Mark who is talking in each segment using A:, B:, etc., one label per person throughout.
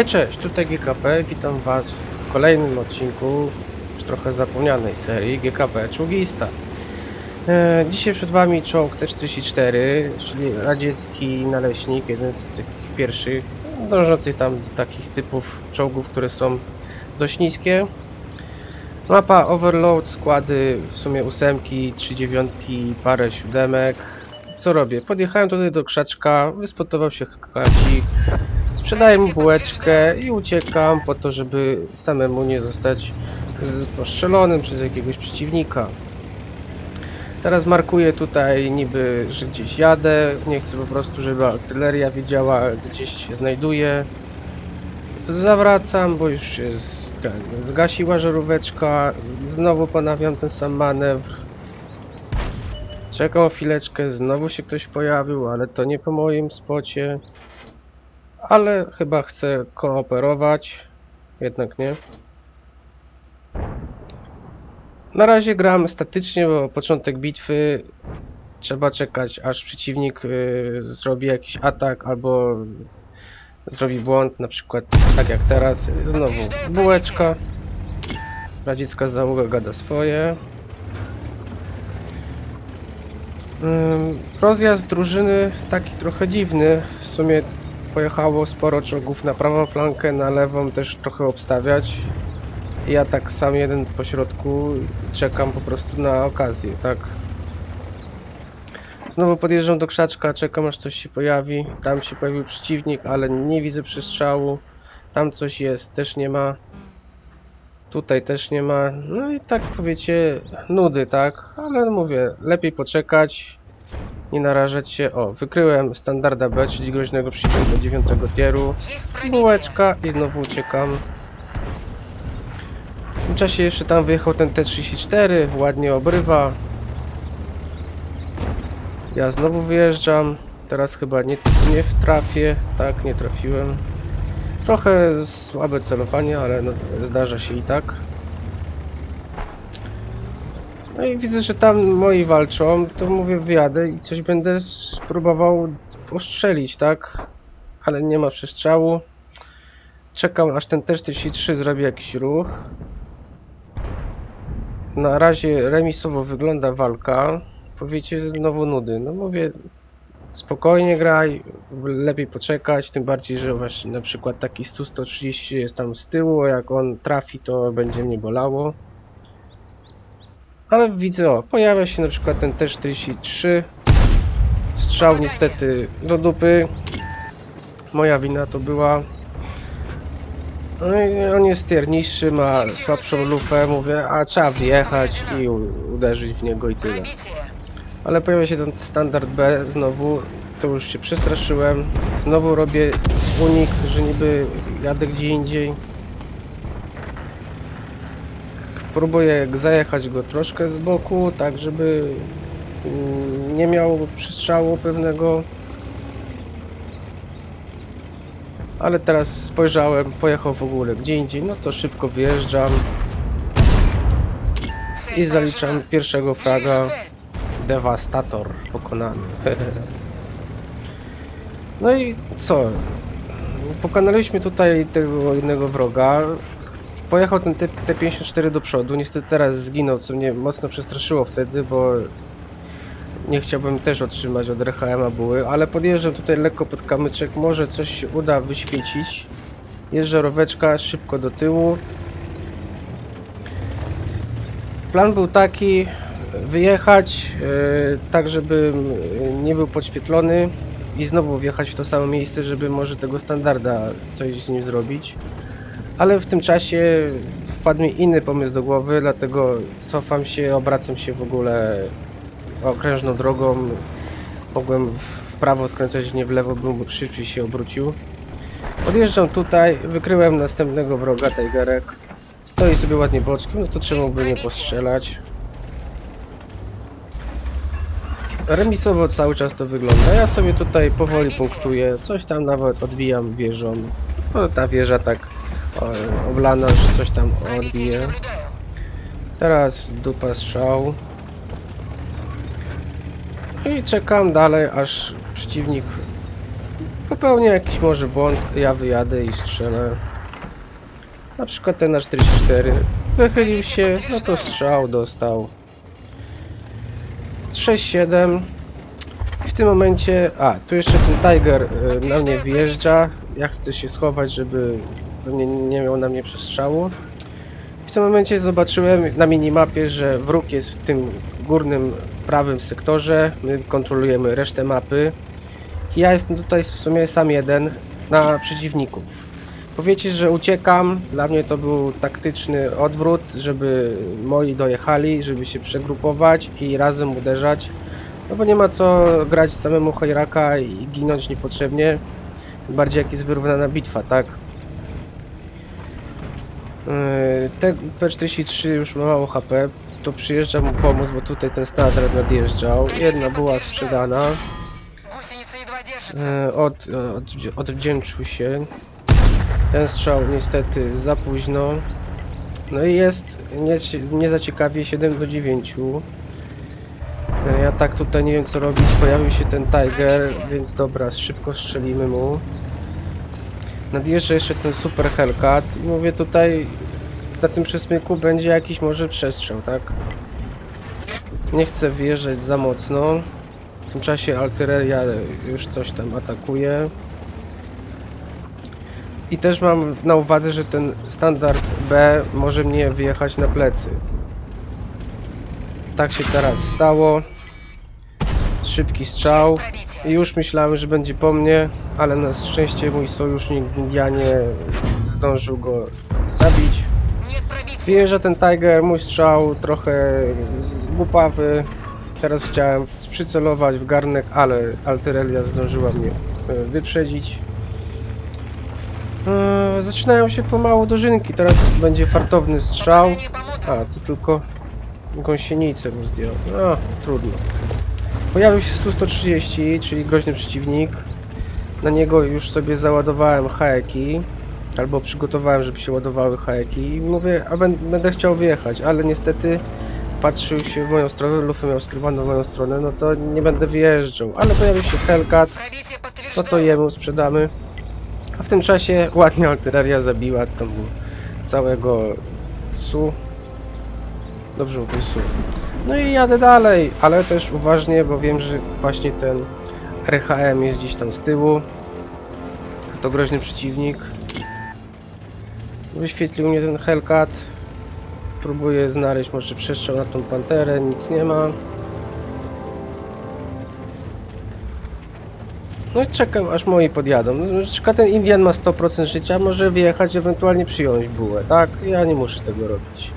A: Hej, cześć, tutaj GKP, witam was w kolejnym odcinku już trochę zapomnianej serii GKP Czołgista. E, dzisiaj przed wami czołg T-44, czyli radziecki naleśnik, jeden z tych pierwszych, dążących tam do takich typów czołgów, które są dość niskie. Mapa Overload, składy w sumie ósemki, trzy dziewiątki, parę siódemek. Co robię? Podjechałem tutaj do krzaczka, wyspotował się kacik, Sprzedaję mu bułeczkę i uciekam po to, żeby samemu nie zostać postrzelonym przez jakiegoś przeciwnika. Teraz markuję tutaj niby, że gdzieś jadę. Nie chcę po prostu, żeby artyleria wiedziała, gdzieś się znajduję. Zawracam, bo już z, ten, zgasiła żaróweczka. Znowu ponawiam ten sam manewr. Czekam chwileczkę, znowu się ktoś pojawił, ale to nie po moim spocie. Ale chyba chcę kooperować. Jednak nie. Na razie gram statycznie, bo początek bitwy trzeba czekać aż przeciwnik y, zrobi jakiś atak albo zrobi błąd, na przykład tak jak teraz. Znowu bułeczka. Radziecka załoga gada swoje. Rozjazd drużyny taki trochę dziwny. W sumie pojechało sporo czołgów na prawą flankę, na lewą też trochę obstawiać. Ja tak sam jeden po środku czekam po prostu na okazję, tak. Znowu podjeżdżam do krzaczka, czekam aż coś się pojawi. Tam się pojawił przeciwnik, ale nie widzę przestrzału. Tam coś jest, też nie ma. Tutaj też nie ma. No i tak powiecie, nudy, tak? Ale mówię, lepiej poczekać, nie narażać się. O, wykryłem standarda B, czyli groźnego przeciwnika 9 tieru. Bułeczka i znowu uciekam. W tym czasie jeszcze tam wyjechał ten T-34, ładnie obrywa. Ja znowu wyjeżdżam. Teraz chyba nie, nie trafię. Tak, nie trafiłem. Trochę słabe celowanie, ale no, zdarza się i tak. No i widzę, że tam moi walczą, to mówię wyjadę i coś będę spróbował postrzelić, tak? Ale nie ma przestrzału. Czekam aż ten T-43 zrobi jakiś ruch. Na razie remisowo wygląda walka. Powiecie znowu nudy. No mówię, spokojnie graj, lepiej poczekać, tym bardziej, że właśnie na przykład taki Stu-130 jest tam z tyłu, jak on trafi, to będzie mnie bolało. Ale widzę, o, pojawia się na przykład ten T-43. Strzał niestety do dupy. Moja wina to była. No i on jest tier niższy, ma słabszą lufę, mówię, a trzeba wjechać i uderzyć w niego i tyle. Ale pojawia się ten standard B znowu, to już się przestraszyłem. Znowu robię unik, że niby jadę gdzie indziej. Próbuję zajechać go troszkę z boku, tak żeby nie miał przestrzału pewnego. Ale teraz spojrzałem, pojechał w ogóle gdzie indziej, no to szybko wyjeżdżam i zaliczam pierwszego fraga. Devastator pokonany. No i co? Pokonaliśmy tutaj tego jednego wroga. Pojechał ten T- T-54 do przodu. Niestety teraz zginął, co mnie mocno przestraszyło wtedy, bo nie chciałbym też otrzymać od RHM-a buły, ale podjeżdżam tutaj lekko pod kamyczek, może coś się uda wyświecić. Jest żaróweczka, szybko do tyłu. Plan był taki, wyjechać e, tak, żebym nie był podświetlony i znowu wjechać w to samo miejsce, żeby może tego standarda coś z nim zrobić. Ale w tym czasie wpadł mi inny pomysł do głowy, dlatego cofam się, obracam się w ogóle okrężną drogą. Mogłem w prawo skręcać, nie w lewo, bym szybciej się obrócił. Podjeżdżam tutaj, wykryłem następnego wroga, Tigerek. Stoi sobie ładnie boczkiem, no to trzeba by nie postrzelać. Remisowo cały czas to wygląda. Ja sobie tutaj powoli punktuję, coś tam nawet odbijam wieżą. No, ta wieża tak o, oblana, że coś tam odbije. Teraz dupa strzał. I czekam dalej, aż przeciwnik popełnię jakiś może błąd, ja wyjadę i strzelę. Na przykład ten na 44 wychylił się, no to strzał dostał. 6-7 i w tym momencie, a tu jeszcze ten Tiger y, na mnie wjeżdża, ja chcę się schować, żeby nie, nie miał na mnie przestrzału. W tym momencie zobaczyłem na minimapie, że wróg jest w tym górnym prawym sektorze, my kontrolujemy resztę mapy. I ja jestem tutaj w sumie sam jeden na przeciwników. Powiecie, że uciekam, dla mnie to był taktyczny odwrót, żeby moi dojechali, żeby się przegrupować i razem uderzać. No bo nie ma co grać samemu Hojraka i ginąć niepotrzebnie. Bardziej jak jest wyrównana bitwa, tak? E, te P43 już ma mało HP, to przyjeżdża mu pomóc, bo tutaj ten standard nadjeżdżał. Jedna była sprzedana. E, od, e, od, odwdzięczył się. Ten strzał niestety za późno. No i jest nie, nie zaciekawie 7 do 9. Ja tak tutaj nie wiem co robić. Pojawił się ten Tiger, więc dobra, szybko strzelimy mu. Nadjeżdża jeszcze ten Super Hellcat i mówię tutaj na tym przesmyku będzie jakiś może przestrzał, tak? Nie chcę wjeżdżać za mocno. W tym czasie artyleria już coś tam atakuje. I też mam na uwadze, że ten standard B może mnie wyjechać na plecy. Tak się teraz stało. Szybki strzał. I już myślałem, że będzie po mnie, ale na szczęście mój sojusznik w Indianie zdążył go zabić. Wierzę ten Tiger, mój strzał trochę głupawy. Teraz chciałem przycelować w garnek, ale Alterelia zdążyła mnie e, wyprzedzić. Eee, zaczynają się pomału dożynki, teraz będzie fartowny strzał. A, to tylko gąsienicę mu zdjął. No, trudno. Pojawił się Su-130, czyli groźny przeciwnik. Na niego już sobie załadowałem hajeki, albo przygotowałem, żeby się ładowały hajeki i mówię, a będę chciał wyjechać, ale niestety patrzył się w moją stronę, lufę miał skrywaną w moją stronę, no to nie będę wyjeżdżał. Ale pojawił się Hellcat, no to jemu sprzedamy. A w tym czasie ładnie artyleria zabiła tam całego Su. Dobrze mówię Su. No i jadę dalej, ale też uważnie, bo wiem, że właśnie ten RHM jest gdzieś tam z tyłu. To groźny przeciwnik. Wyświetlił mnie ten Hellcat. Próbuję znaleźć może przestrzał na tą panterę, nic nie ma. No i czekam aż moi podjadą. No, Czeka ten Indian ma 100% życia, może wyjechać, ewentualnie przyjąć bułę, tak? Ja nie muszę tego robić.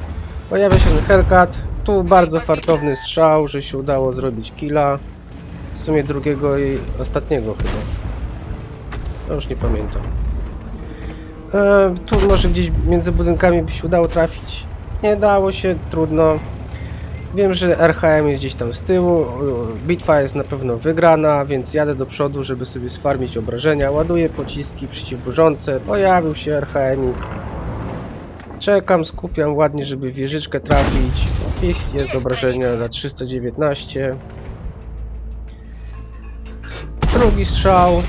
A: Pojawia się ten Hellcat. Tu bardzo fartowny strzał, że się udało zrobić killa. W sumie drugiego i ostatniego chyba. Ja już nie pamiętam. E, tu może gdzieś między budynkami by się udało trafić. Nie dało się, trudno. Wiem, że RHM jest gdzieś tam z tyłu, bitwa jest na pewno wygrana, więc jadę do przodu, żeby sobie sfarmić obrażenia. Ładuję pociski przeciwburzące, pojawił się RHM. Czekam, skupiam ładnie, żeby wieżyczkę trafić. I jest obrażenia za 319. Drugi strzał.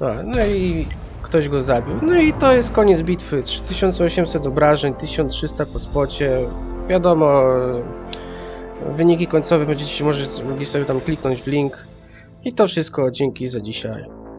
A: A, no i ktoś go zabił. No i to jest koniec bitwy. 3800 obrażeń, 1300 po spocie. Wiadomo, wyniki końcowe będziecie może mogli sobie tam kliknąć w link. I to wszystko. Dzięki za dzisiaj.